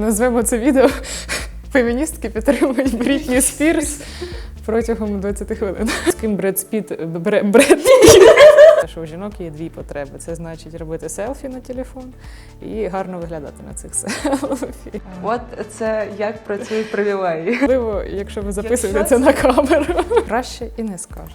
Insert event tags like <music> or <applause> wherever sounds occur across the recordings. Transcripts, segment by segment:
Назвемо це відео <laughs> Феміністки підтримують Брітні Спірс протягом 20 хвилин. З ким Бред Спіт Бред Бред <laughs> Піт. Що у жінок є дві потреби. Це значить робити селфі на телефон і гарно виглядати на цих <laughs> селфі. От це як працюють привілеї. Можливо, якщо ви записуєте це на камеру, краще і не скажеш.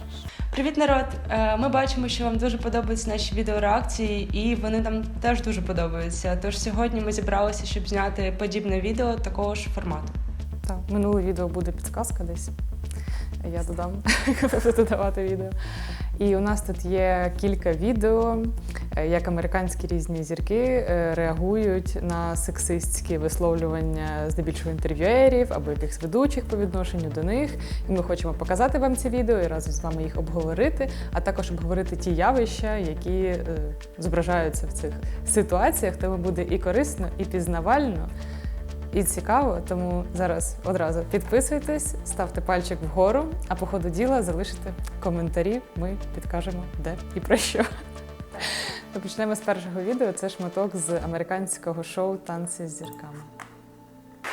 Привіт, народ! Е, Ми бачимо, що вам дуже подобаються наші відеореакції, і вони нам теж дуже подобаються. Тож сьогодні ми зібралися, щоб зняти подібне відео такого ж формату. Так, минуле відео буде підсказка десь. Я додам, <laughs> додавати відео. І у нас тут є кілька відео, е, як американські різні зірки е, реагують на сексистські висловлювання здебільшого інтерв'юерів або якихось ведучих по відношенню до них. І ми хочемо показати вам ці відео і разом з вами їх обговорити, а також обговорити ті явища, які е, зображаються в цих ситуаціях. Тому буде і корисно, і пізнавально і цікаво, тому зараз одразу підписуйтесь, ставте пальчик вгору, а по ходу діла залишите коментарі. Ми підкажемо, де і про що. То Почнемо з першого відео. Це шматок з американського шоу Танці з зірками.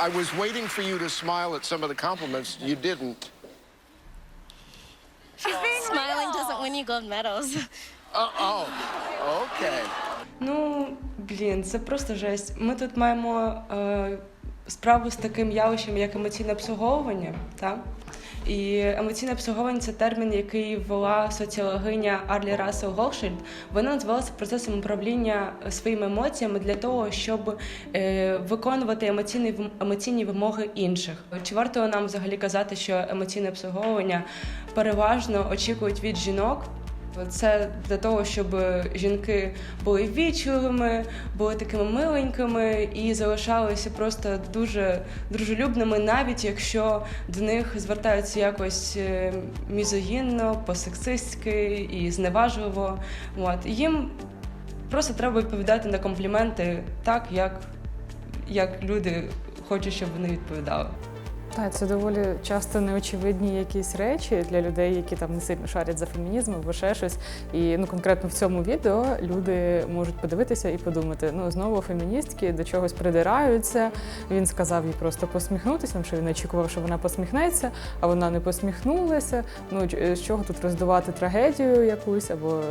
I was waiting for you to smile at some of the compliments. You didn't. Smiling doesn't win you gold medals. Uh oh. Okay. Ну, блін, це просто жесть. Ми тут маємо е, справу з таким явищем, як емоційне обслуговування. Так? І емоційне обслуговування це термін, який ввела соціологиня Арлі Рассел Голшильд. Вона називалася процесом управління своїми емоціями для того, щоб е, виконувати емоційні емоційні вимоги інших. Чи варто нам взагалі казати, що емоційне обслуговування переважно очікують від жінок? Це для того, щоб жінки були ввічливими, були такими миленькими і залишалися просто дуже дружелюбними, навіть якщо до них звертаються якось е, мізогінно, по-сексистськи і зневажливо. От. Їм просто треба відповідати на компліменти так, як, як люди хочуть, щоб вони відповідали. Так, це доволі часто неочевидні якісь речі для людей, які там не сильно шарять за фемінізм або ще щось. І ну конкретно в цьому відео люди можуть подивитися і подумати: ну знову феміністки до чогось придираються. Він сказав їй просто посміхнутися, тому що він очікував, що вона посміхнеться, а вона не посміхнулася. Ну з чого тут роздувати трагедію якусь або е,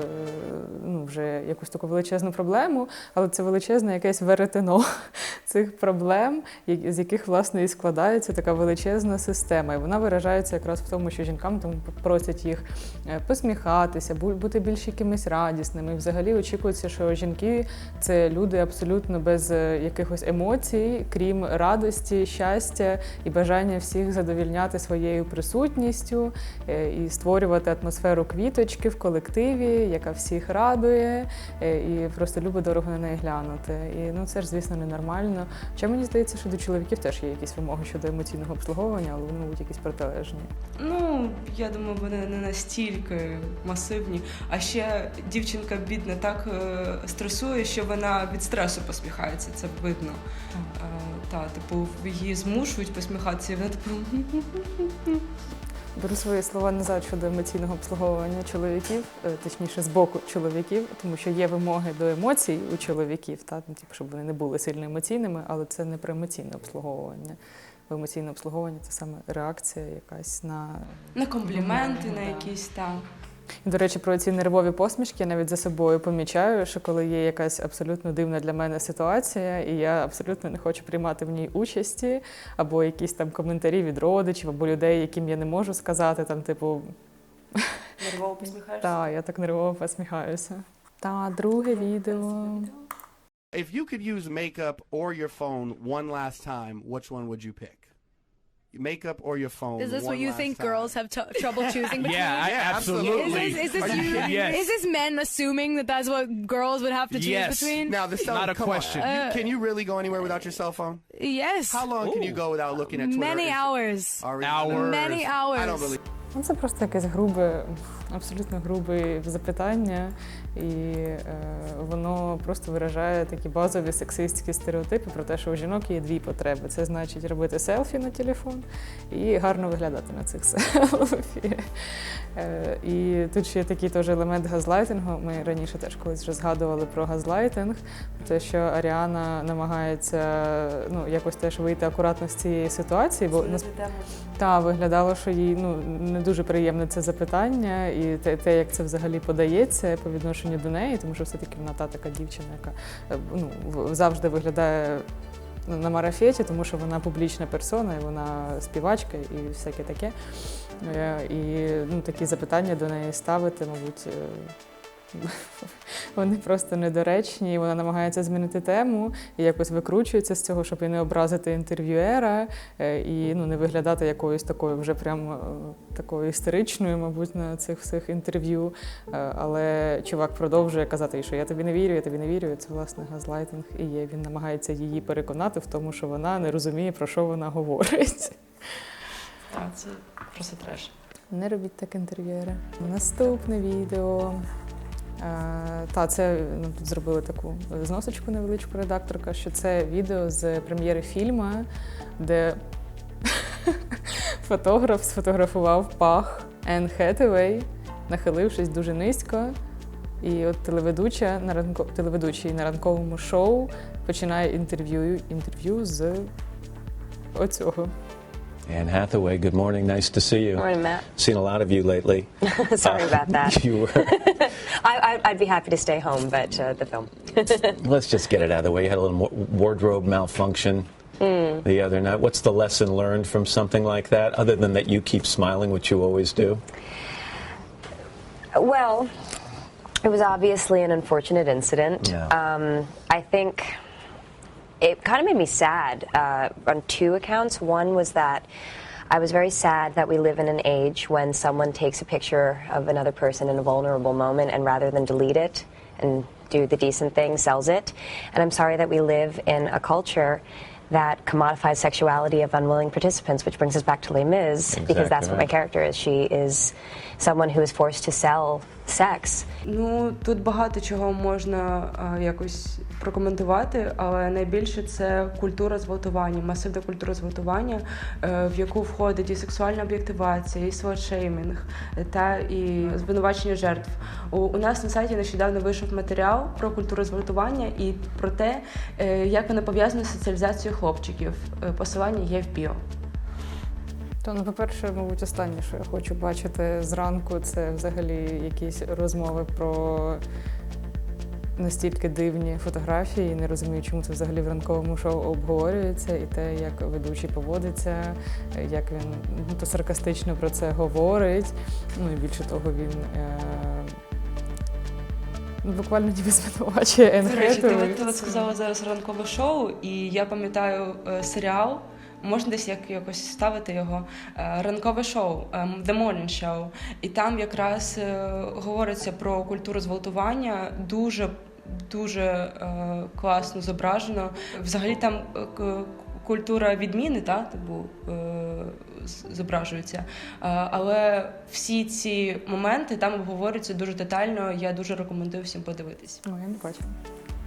ну вже якусь таку величезну проблему, але це величезне якесь веретено <laughs> цих проблем, з яких власне і складається така величезна система. І вона виражається якраз в тому, що жінкам тому просять їх е, посміхатися, бути більш якимись радісними. Взагалі очікується, що жінки це люди абсолютно без е, якихось емоцій, крім радості, щастя і бажання всіх задовільняти своєю присутністю е, і створювати атмосферу квіточки в колективі, яка всіх радує, і просто любить дорого на неї глянути. І ну це ж, звісно, ненормально. Хоча мені здається, що до чоловіків теж є якісь вимоги щодо емоційного обслуговування, але вони, мабуть, якісь протилежні. Ну, я думаю, вони не настільки масивні. А ще дівчинка бідна так е, стресує, що вона від стресу посміхається. Це видно. Е, та, типу, її змушують посміхатися, і вона типу. Беру свої слова назад щодо емоційного обслуговування чоловіків, е, точніше з боку чоловіків, тому що є вимоги до емоцій у чоловіків, та ну, типу, щоб вони не були сильно емоційними, але це не про емоційне обслуговування. Бо емоційне обслуговування це саме реакція якась на На компліменти, на Да. якісь там. До речі, про ці нервові посмішки я навіть за собою помічаю, що коли є якась абсолютно дивна для мене ситуація, і я абсолютно не хочу приймати в ній участі, або якісь там коментарі від родичів, або людей, яким я не можу сказати, там, типу, Нервово посміхаєшся. <laughs> та, я так нервово посміхаюся. Та, друге відео. If you could use makeup or your phone one last time, which one would you pick? Makeup or your phone? Is this one what you last think time? girls have t- trouble <laughs> choosing between? Yeah, I, Yeah, absolutely. Is this, is, this Are you you, kidding? Yes. is this men assuming that that's what girls would have to choose Yes. between? Now, this sounds, Not a come on. question. You- Uh, can you really go anywhere without your cell phone? yes. How long can you go without looking at Twitter? Many Insta- hours. Are we- Hours. Many I hours. don't believe. Ну, це просто якесь грубе абсолютно грубе запитання, і е, воно просто виражає такі базові сексистські стереотипи про те, що у жінок є дві потреби. Це значить робити селфі на телефон і гарно виглядати на цих <laughs> селфі. Е, і тут ще є такий теж елемент газлайтингу. Ми раніше теж колись вже згадували про газлайтинг, те, що Аріана намагається ну, якось теж вийти акуратно з цієї ситуації, бо нас- та виглядало, що їй ну не дуже приємне це запитання, і те, те, як це взагалі подається по відношенню до неї, тому що все-таки вона та така дівчина, яка е, ну завжди виглядає. На марафеті, тому що вона публічна персона, і вона співачка і всяке таке. Е, І ну, такі запитання до неї ставити, мабуть, е, <laughs> вони просто недоречні. і Вона намагається змінити тему і якось викручується з цього, щоб і не образити інтерв'юера, е, і ну, не виглядати якоюсь такою вже прям е, такою істеричною, мабуть, на цих всіх інтерв'ю. Е, Але чувак продовжує казати, що я тобі не вірю, я тобі не вірю. І Це власне газлайтинг і є. Він намагається її переконати в тому, що вона не розуміє, про що вона говорить. <laughs> Так, це просто треш. Не робіть так інтер'єри. Наступне відео. Е, та, це ну, тут зробили таку зносочку невеличку редакторка, що це відео з прем'єри фільму, де <laughs> фотограф сфотографував пах Енн Хетевей, нахилившись дуже низько. І от телеведуча на ранко... телеведучий на ранковому шоу починає інтерв'ю інтерв'ю з оцього. Anne Hathaway, good morning. Nice to see you. Morning, Matt. Seen a lot of you lately. <laughs> Sorry about that. <laughs> You were. I, I, I'd be happy to stay home, but uh, the film. <laughs> Let's just get it out of the way. You had a little wardrobe malfunction the other night. What's the lesson learned from something like that, other than that you keep smiling, which you always do? Well, it was obviously an unfortunate incident. Yeah. Um, I think it kind of made me sad uh, on two accounts. One was that I was very sad that we live in an age when someone takes a picture of another person in a vulnerable moment and rather than delete it and do the decent thing, sells it. And I'm sorry that we live in a culture that commodifies sexuality of unwilling participants, which brings us back to Les Mis, because Exactly that's what my right. character is. She is someone who is forced to sell sex. Ну тут багато чого можна а, якось прокоментувати, але найбільше це культура зґвалтування, масивна культура зґвалтування, е, в яку входить і сексуальна об'єктивація, і слотшеймінг, е, та і звинувачення жертв. У, нас на сайті нещодавно вийшов матеріал про культуру зґвалтування і про те, е, як вона пов'язана з соціалізацією хлопчиків. Посилання є в біо. То, ну, по-перше, мабуть, останнє, що я хочу бачити зранку, це взагалі якісь розмови про настільки дивні фотографії. Не розумію, чому це взагалі в ранковому шоу обговорюється, і те, як ведучий поводиться, як він ну, то саркастично про це говорить. Ну і більше того, він. Е- ну, Буквально ніби звинувачує Енн До речі, ти, от- сказала зараз ранкове шоу, і я пам'ятаю е, серіал. Можна десь як якось ставити його е, ранкове шоу ем, The Morning Show. І там якраз е, говориться про культуру зґвалтування дуже дуже е, класно зображено. Взагалі там е, культура відміни, та типу е, зображується. Е, але всі ці моменти там обговорюються дуже детально. Я дуже рекомендую всім подивитись. Ну, я не бачила.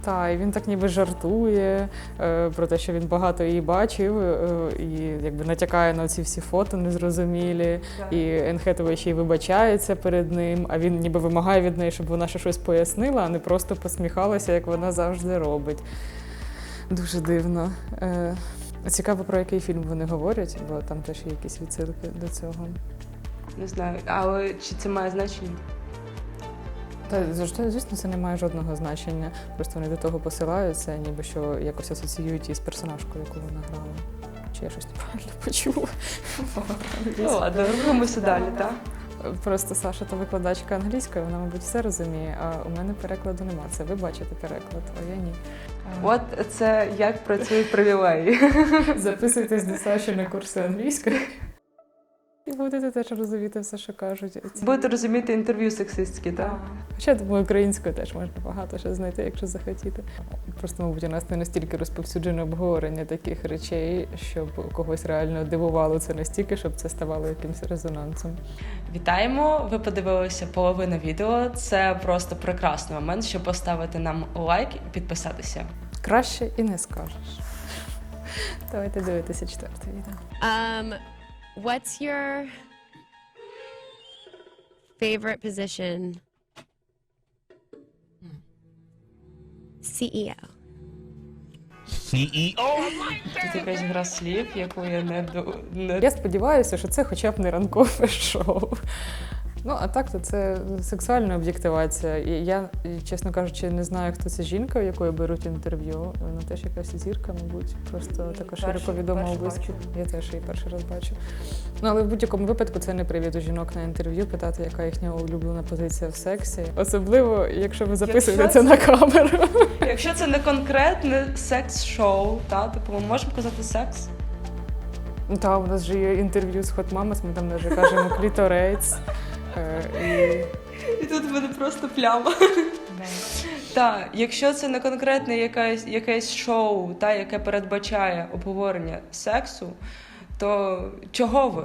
Так, і він так ніби жартує е, про те, що він багато її бачив, е, і якби натякає на ці всі фото незрозумілі. І Енн ще й вибачається перед ним, а він ніби вимагає від неї, щоб вона ще щось пояснила, а не просто посміхалася, як вона завжди робить. Дуже дивно. Е, цікаво, про який фільм вони говорять, бо там теж є якісь відсилки до цього. Не знаю, але чи це має значення? Та завжди, звісно, це не має жодного значення. Просто вони до того посилаються, ніби що якось асоціюють із персонажкою, яку вона грала. Чи я щось неправильно почула? Ну ладно, рухаємося далі, так? Просто Саша та викладачка англійської, вона, мабуть, все розуміє, а у мене перекладу нема. Це ви бачите переклад, а я ні. От це як працюють привілеї. Записуйтесь до Саші на курси англійської. І будете теж розуміти все, що кажуть. Будете розуміти інтерв'ю сексистські, так? Хоча думаю, українською теж можна багато що знайти, якщо захотіти. Просто, мабуть, у нас не настільки розповсюджене обговорення таких речей, щоб когось реально дивувало це настільки, щоб це ставало якимось резонансом. Вітаємо! Ви подивилися половину відео. Це просто прекрасний момент, щоб поставити нам лайк і підписатися. Краще і не скажеш. Давайте дивитися четверте відео. Um, what's your favorite position? CEO. Тут якась гра слів, яку я не до не Я сподіваюся, що це хоча б не ранкове шоу. Ну, а так, то це сексуальна об'єктивація. І я, чесно кажучи, не знаю, хто це жінка, у якої беруть інтерв'ю. Вона теж якась зірка, мабуть, просто така широко перший- відома перший виспі. бачу. Я теж її перший раз бачу. Ну, але в будь-якому випадку це не привід у жінок на інтерв'ю питати, яка їхня улюблена позиція в сексі. Особливо, якщо ви записуєте Якщо це на камеру. <laughs> Якщо це не конкретне секс-шоу, та типу ми можемо казати секс. Та, у нас же є інтерв'ю з Mamas, ми там навіть кажемо <laughs> кліторейц. Е, і І тут в мене просто пляма. Так, якщо це не конкретне якесь, якесь шоу, та, яке передбачає обговорення сексу, то чого ви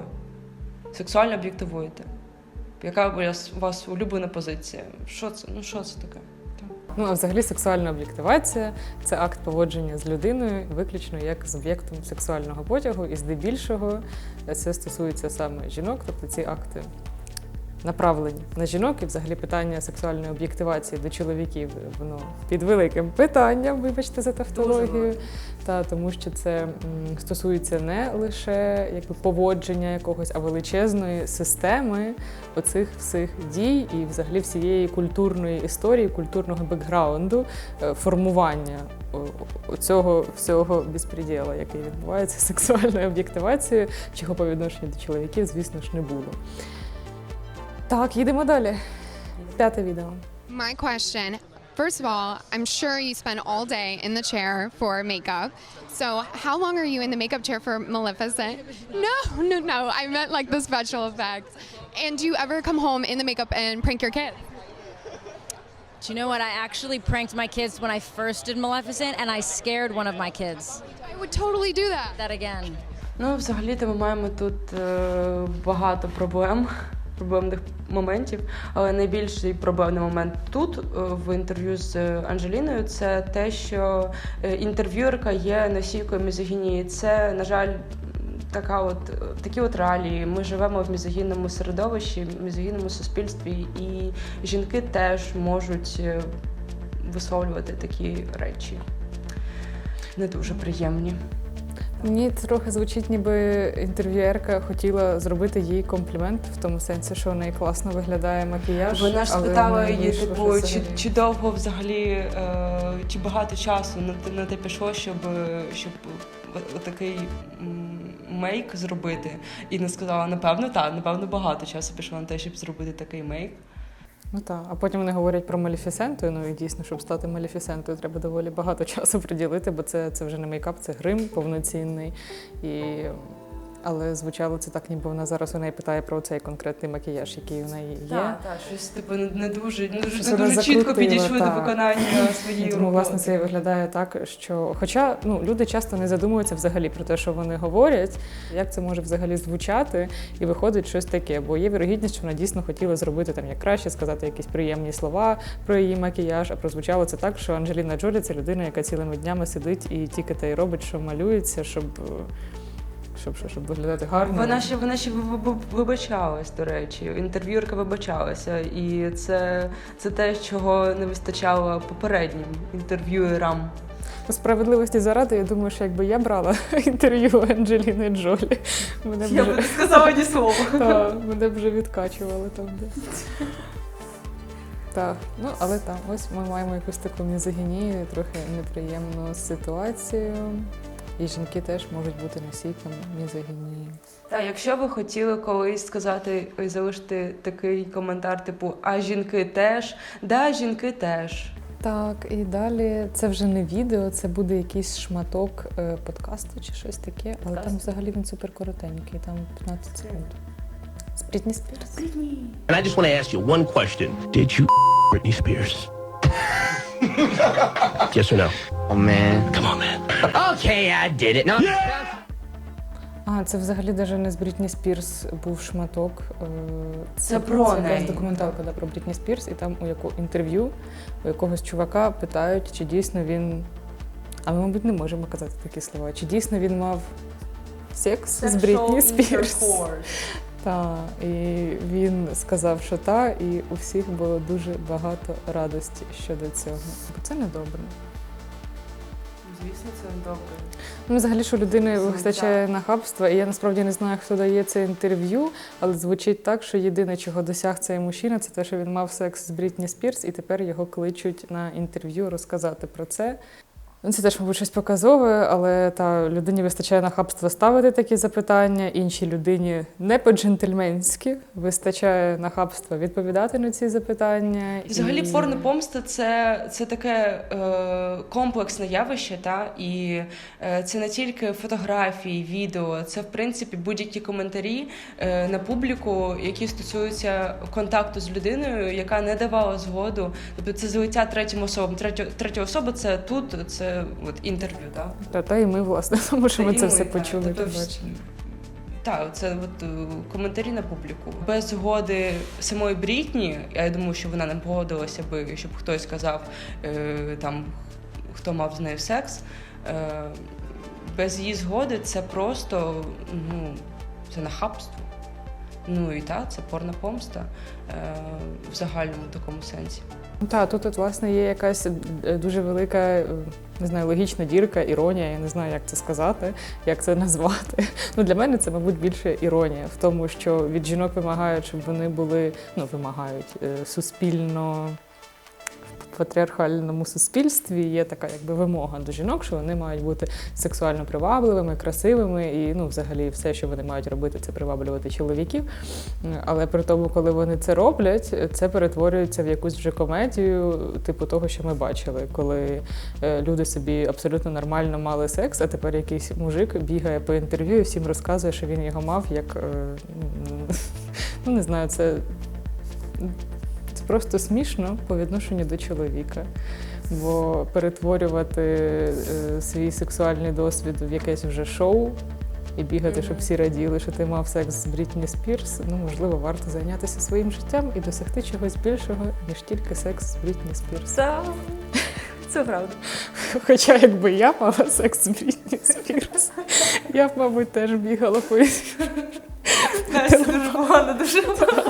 сексуально об'єктивуєте? Яка у вас, у вас улюблена позиція? Що це? Ну що це таке? Ну, а взагалі сексуальна об'єктивація це акт поводження з людиною виключно як з об'єктом сексуального потягу, і здебільшого це стосується саме жінок, тобто ці акти направлені на жінок, і взагалі питання сексуальної об'єктивації до чоловіків воно під великим питанням, вибачте за тавтологію. Та тому що це м, стосується не лише якби поводження якогось, а величезної системи оцих всіх дій і взагалі всієї культурної історії, культурного бекграунду, е, формування цього всього безпреділа, який відбувається сексуальною об'єктивацією, чого по відношенню до чоловіків, звісно ж, не було. Так, їдемо далі. П'яте відео. My question first of all, I'm sure you spend all day in the chair for makeup. So, how long are you in the makeup chair for Maleficent? No, no, no. I meant like the special effects. And do you ever come home in the makeup and prank your kid? Do you know what? I actually pranked my kids when I first did Maleficent, and I scared one of my kids. I would totally do that. That again. Ну, взагалі-то ми маємо тут е, багато проблем, проблемних моментів. Але найбільший проблемний момент тут, е, в інтерв'ю з Анжеліною, це те, що е, інтерв'юерка є носійкою мізогінії. Це, на жаль, така от, е, такі от реалії. Ми живемо в мізогінному середовищі, в мізогінному суспільстві, і жінки теж можуть висловлювати такі речі. Не дуже приємні. Мені трохи звучить, ніби інтерв'юерка хотіла зробити їй комплімент в тому сенсі, що у неї класно виглядає макіяж. Вона ж спитала її, типу, чи, чи довго взагалі, е, чи багато часу на, на те пішло, щоб, щоб такий мейк зробити. І не сказала, напевно, так, напевно, багато часу пішло на те, щоб зробити такий мейк. Ну так, а потім вони говорять про маліфісенту. Ну і дійсно, щоб стати маліфісентою, треба доволі багато <laughs> часу приділити, бо це, це вже не мейкап, це грим повноцінний. І... Але звучало це так, ніби вона зараз у неї питає про цей конкретний макіяж, який у неї є. Так, так, щось типу не, дуже, не дуже, не дуже чітко підійшли до виконання <laughs> своєї Тому, власне, це і виглядає так, що. Хоча ну, люди часто не задумуються взагалі про те, що вони говорять, як це може взагалі звучати, і виходить щось таке. Бо є вірогідність, що вона дійсно хотіла зробити там як краще, сказати якісь приємні слова про її макіяж, а прозвучало це так, що Анджеліна Джолі це людина, яка цілими днями сидить і тільки те й робить, що малюється, щоб. Щоб, щоб, щоб виглядати гарно. Вона ще вона ще ви- ви- вибачалась, до речі. Інтерв'юерка вибачалася, і це, це те, чого не вистачало попереднім інтерв'юерам. По справедливості заради, я думаю, що якби я брала <laughs> інтерв'ю Анджеліни Джолі, мене б Я вже- б не сказала ні слова. <laughs> Та, мене б вже відкачували там десь. Так, ну але так, ось ми маємо якусь таку мізогінію, трохи неприємну ситуацію. І жінки теж можуть бути носійками мізогінії. Та якщо ви хотіли колись сказати і залишити такий коментар, типу А жінки теж, да, жінки теж. Так, і далі це вже не відео, це буде якийсь шматок е, подкасту чи щось таке, але там взагалі він супер коротенький, там 15 секунд. З Брітні Спірс. And I just want to ask you one question. Did you <laughs> Britney Spears? Yes or no? Oh man. Come on, man. Okay, I did it. No. А, це взагалі навіть не з Брітні Спірс був шматок. е, Це про це якась документалка да, про Брітні Спірс, і там у яку інтерв'ю у якогось чувака питають, чи дійсно він. А ми, мабуть, не можемо казати такі слова. Чи дійсно він мав секс з Брітні Спірс? Так, і він сказав, що так, і у всіх було дуже багато радості щодо цього. Бо це недобре. Звісно, це добре. Ну, взагалі, що людини вистачає нахабства, і я насправді не знаю, хто дає це інтерв'ю, але звучить так, що єдине, чого досяг цей мужчина, це те, що він мав секс з Брітні Спірс, і тепер його кличуть на інтерв'ю розказати про це. Ну, Це теж, мабуть, щось показове, але та людині вистачає нахабства ставити такі запитання, іншій людині не по-джентльменськи вистачає нахабства відповідати на ці запитання. Взагалі, І- порнопомста це, це таке е, комплексне явище, та і е, це не тільки фотографії, відео, це в принципі будь-які коментарі е, на публіку, які стосуються контакту з людиною, яка не давала згоду. Тобто це злиття третім особам. Третя, третя особа це тут, це от інтерв'ю. Так? Та, та і ми, власне, <laughs> тому що ми І це все так. почули. Тобто побачили. Так, це от е, коментарі на публіку. Без згоди самої Брітні, я думаю, що вона не погодилася би, щоб хтось сказав е, там, хто мав з нею секс. Е, без її згоди це просто ну, це нахабство. Ну і так, це порна помста е, в загальному такому сенсі. Та Так, тут, от, власне, є якась е, дуже велика, е, не знаю, логічна дірка, іронія. Я не знаю, як це сказати, як це назвати. <laughs> Ну, для мене це, мабуть, більше іронія в тому, що від жінок вимагають, щоб вони були, ну, вимагають суспільно. Патріархальному суспільстві є така якби вимога до жінок, що вони мають бути сексуально привабливими, красивими, і ну, взагалі все, що вони мають робити, це приваблювати чоловіків. Але при тому, коли вони це роблять, це перетворюється в якусь вже комедію, типу того, що ми бачили, коли е, люди собі абсолютно нормально мали секс, а тепер якийсь мужик бігає по інтерв'ю і всім розказує, що він його мав, як е, ну не знаю, це. Просто смішно по відношенню до чоловіка. Бо перетворювати е, свій сексуальний досвід в якесь вже шоу і бігати, щоб всі раділи, що ти мав секс з Брітні Спірс, ну можливо, варто зайнятися своїм життям і досягти чогось більшого, ніж тільки секс з Брітні Спірс. Це, це правда. Хоча якби я мала секс з Брітні Спірс, я б, мабуть, теж бігала по Настя дуже погано, дуже погано.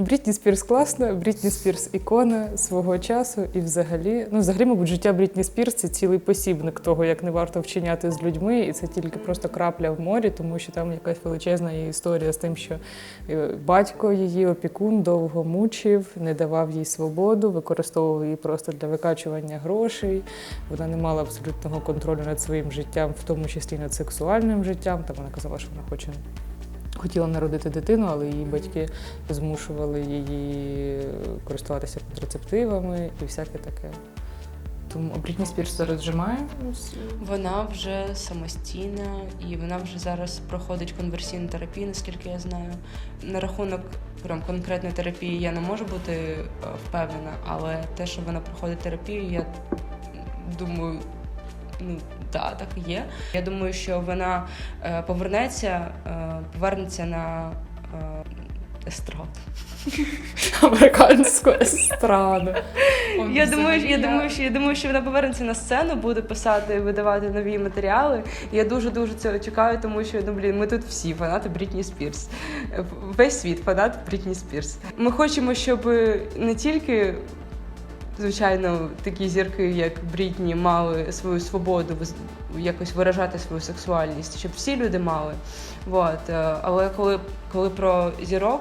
Брітні Спірс класна, Брітні Спірс ікона свого часу, і взагалі, ну взагалі, мабуть, життя Брітні Спірс це цілий посібник того, як не варто вчиняти з людьми, і це тільки просто крапля в морі, тому що там якась величезна є історія з тим, що е, батько її опікун довго мучив, не давав їй свободу, використовував її просто для викачування грошей. Вона не мала абсолютного контролю над своїм життям, в тому числі над сексуальним життям. Там вона казала, що вона хоче хотіла народити дитину, але її батьки змушували її користуватися контрацептивами і всяке таке. Тому Брітні Спірс зараз вже має Вона вже самостійна і вона вже зараз проходить конверсійну терапію, наскільки я знаю. На рахунок прям конкретної терапії я не можу бути е, впевнена, але те, що вона проходить терапію, я думаю, ну да, так і є. Я думаю, що вона е, повернеться, е, повернеться на е, естраду. <laughs> американську естраду. Я думаю, я думаю, що я думаю, що вона повернеться на сцену, буде писати, видавати нові матеріали. Я дуже дуже цього чекаю, тому що ну блін, ми тут всі фанати Брітні Спірс. Весь світ фанат Брітні Спірс. Ми хочемо, щоб не тільки. Звичайно, такі зірки, як Брітні, мали свою свободу якось виражати свою сексуальність, щоб всі люди мали. Вот. е, Але коли, коли про зірок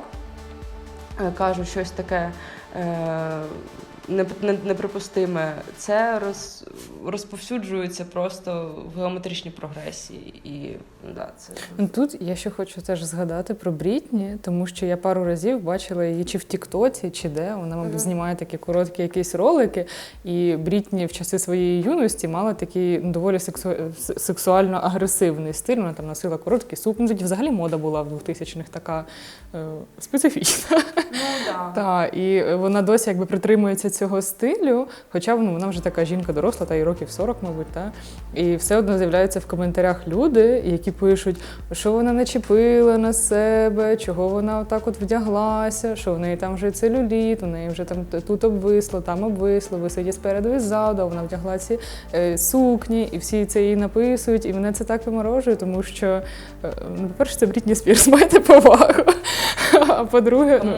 е, кажу щось таке е, неприпустиме, це роз, розповсюджується просто в геометричній прогресії. І да, це Ну, Тут я ще хочу теж згадати про Брітні, тому що я пару разів бачила її чи в Тіктоці, чи де. Вона, мабуть, знімає такі короткі якісь ролики. І Брітні в часи своєї юності мала такий ну, доволі сексу... сексуально агресивний стиль. Вона там носила короткі сукні. Ну, Тоді взагалі мода була в 2000-х така е, специфічна. ну да. <laughs> Так, і вона досі якби притримується цього стилю, хоча ну, вона вже така жінка доросла, та й років 40, мабуть, та? і все одно з'являються в коментарях люди, які пишуть, що вона начепила на себе, чого вона отак от вдяглася, що в неї там вже целюліт, у неї вже там тут обвисло, там обвисло, висить спереду і ззаду, а вона вдягла ці е, сукні, і всі це їй написують, і мене це так виморожує, тому що, ну, по-перше, це Брітні Спірс, <laughs> майте повагу. А по-друге, ну,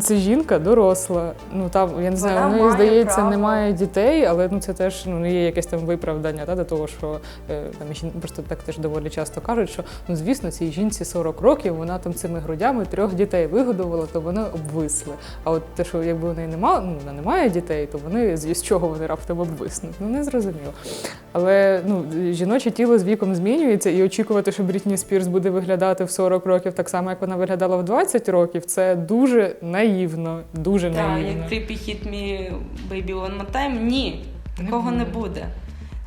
це жінка доросла. Ну там я не знаю, Вона в має здається, право. немає дітей, але ну це теж ну не є якесь там виправдання та, до того, що е, там жін- просто так теж доволі часто кажуть, що ну звісно, цій жінці 40 років, вона там цими грудями трьох дітей вигодувала, то вони обвисли. А от те, що якби у неї немає, ну вона не має дітей, то вони з чого вони раптом обвиснуть? Ну не зрозуміло. Але ну жіноче тіло з віком змінюється, і очікувати, що Брітні Спірс буде виглядати в 40 років так само, як вона виглядала в 20 років, це дуже наївно, дуже Так, наївно. як Creepy Hit Me Baby One More Time, ні, такого не буде.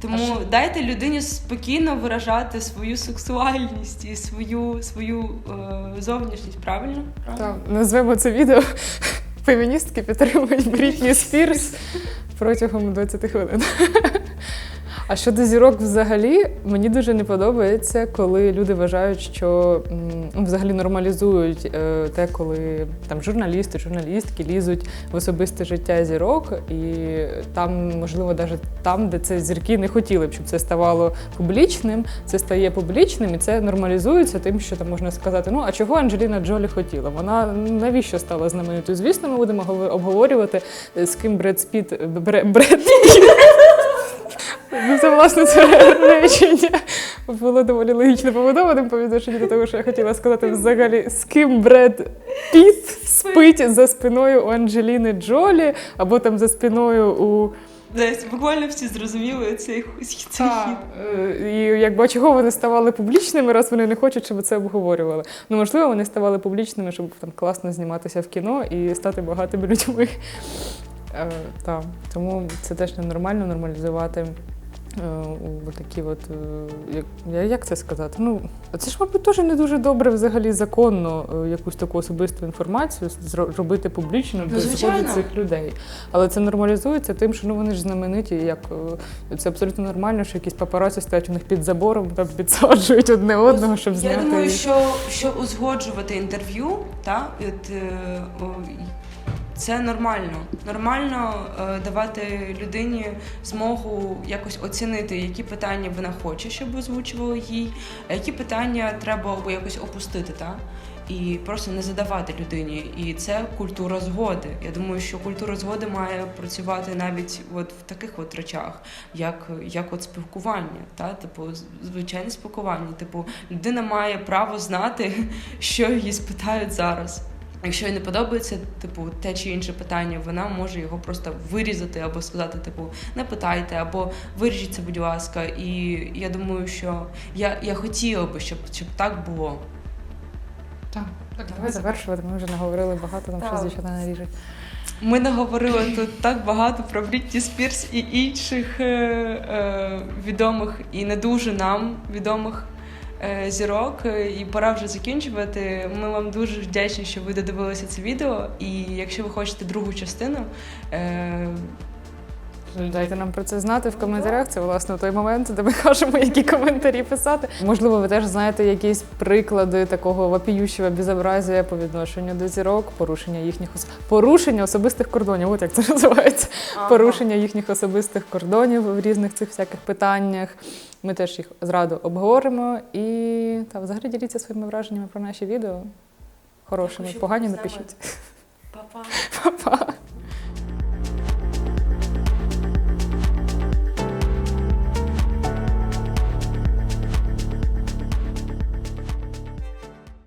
Тому дайте людині спокійно виражати свою сексуальність і свою, свою е, зовнішність, правильно? правильно? Так, назвемо це відео. <laughs> Феміністки підтримують Брітні Спірс протягом 20 хвилин. <laughs> А щодо зірок взагалі, мені дуже не подобається, коли люди вважають, що ну, взагалі нормалізують е, те, коли там журналісти, журналістки лізуть в особисте життя зірок, і там, можливо, навіть там, де це зірки не хотіли б, щоб це ставало публічним, це стає публічним, і це нормалізується тим, що там можна сказати: ну а чого Анджеліна Джолі хотіла? Вона навіщо стала знаменитою? Звісно, ми будемо обговорювати, е, з ким Бред Спіт Бре- Бред Піт Ну, це власне це речення було доволі логічно побудованим по відношенню до того, що я хотіла сказати взагалі, з ким Бред Піт спить за спиною у Анджеліни Джолі, або там за спиною у Десь буквально всі зрозуміли цей, цей хід. Е, І якби чого вони ставали публічними, раз вони не хочуть, щоб це обговорювали. Ну можливо, вони ставали публічними, щоб там класно зніматися в кіно і стати багатими людьми. Е, та. Тому це теж ненормально нормалізувати. Е, такі от, е, як, як це сказати? Ну, це ж, мабуть, теж не дуже добре взагалі законно е, якусь таку особисту інформацію зро- робити публічно без згоди цих людей. Але це нормалізується тим, що ну вони ж знамениті, як це абсолютно нормально, що якісь папараці стоять у них під забором, там підсаджують одне одного, щоб Я думаю, що, що узгоджувати інтерв'ю, та, от, це нормально. Нормально е, давати людині змогу якось оцінити, які питання вона хоче, щоб озвучували їй, а які питання треба або якось опустити. Та? І просто не задавати людині. І це культура згоди. Я думаю, що культура згоди має працювати навіть от в таких от речах, як, як от спілкування. Та? Типу, звичайне спілкування. Типу, людина має право знати, <laughs> що її спитають зараз. Якщо їй не подобається, типу, те чи інше питання, вона може його просто вирізати або сказати, типу, не питайте, або виріжіть це, будь ласка. І я думаю, що я, я хотіла би, щоб, щоб так було. Так, давай завершувати. Ми вже наговорили багато, там Так. щось дівчата наріжуть. Ми наговорили тут так багато про Брітні Спірс і інших е, е, відомих і не дуже нам відомих зірок. Е, І пора вже закінчувати. Ми вам дуже вдячні, що ви додивилися це відео. І якщо ви хочете другу частину, е, Дайте нам про це знати в коментарях. Це власне той момент, де ми <laughs> кажемо, які коментарі писати. Можливо, ви теж знаєте якісь приклади такого вопіющого безобразія по відношенню до зірок, порушення їхніх ос... порушення особистих кордонів. От як це <laughs> називається. Ага. Порушення їхніх особистих кордонів в різних цих всяких питаннях. Ми теж їх зраду обговоримо і та взагалі діліться своїми враженнями про наші відео. Хорошими, погані напишіть. па-па. Па-па.